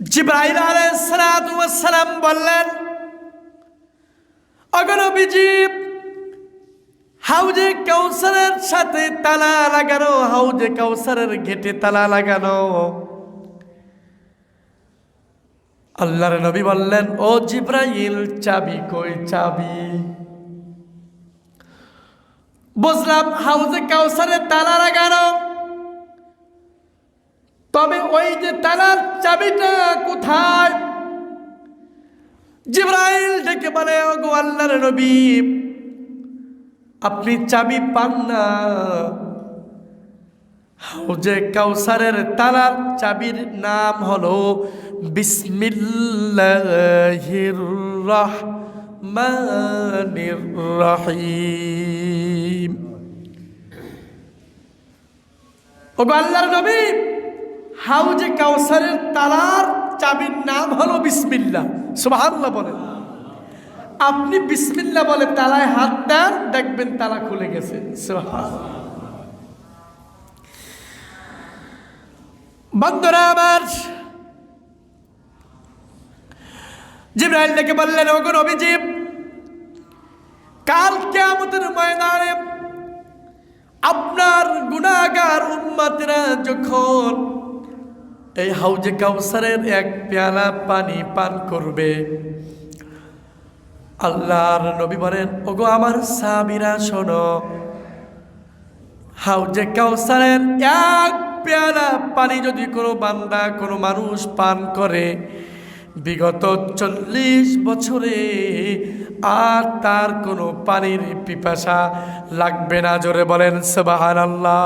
জিব্রাইল আলাইসালাম বললেন অগনবীজি হাউজে কাউসারের সাথে তালা লাগানো, হাউজে কাউসারের গেটে তালা লাগানো। আল্লাহর নবী বললেন, ও জিব্রাইল, চাবি কই, চাবি? বুঝলাম, হাউজে কাউসারের তালা তবে ওই যে তালার চাবিটা কোথায়? জিব্রাইল ডেকে বলে গো আল্লাহর নবী, আপনি চাবি পান না। হাউজে কাউসারের তালার চাবির নাম হলো বিসমিল্লাহির রহমানির রহিম। ও গো আল্লাহর নবী হাউজে কাউসারের তালার চাবির নাম হলো বিসমিল্লা সুবহানাল্লাহ বলেন। আপনি বিসমিল্লা বলে তালায় হাত দেন, দেখবেন তালা খুলে গেছে। বন্ধুরা আমার, জিব্রাইল ডেকে বললেন, ওগো নবীজি, কাল কিয়ামতের ময়দানে আপনার গুনাহগার উম্মতরা যখন এই হাউজে কাউসারের এক পেয়ালা পানি পান করবে। আল্লাহর নবী বলেন, ওগো আমার সাবিরা শোনো। হাউজে কাউসারের এক পেয়ালা পানি যদি কোনো বান্দা, কোনো মানুষ পান করে, বিগত চল্লিশ বছরে আর তার কোনো পানির পিপাসা লাগবে না। জোরে বলেন সবাহান আল্লাহ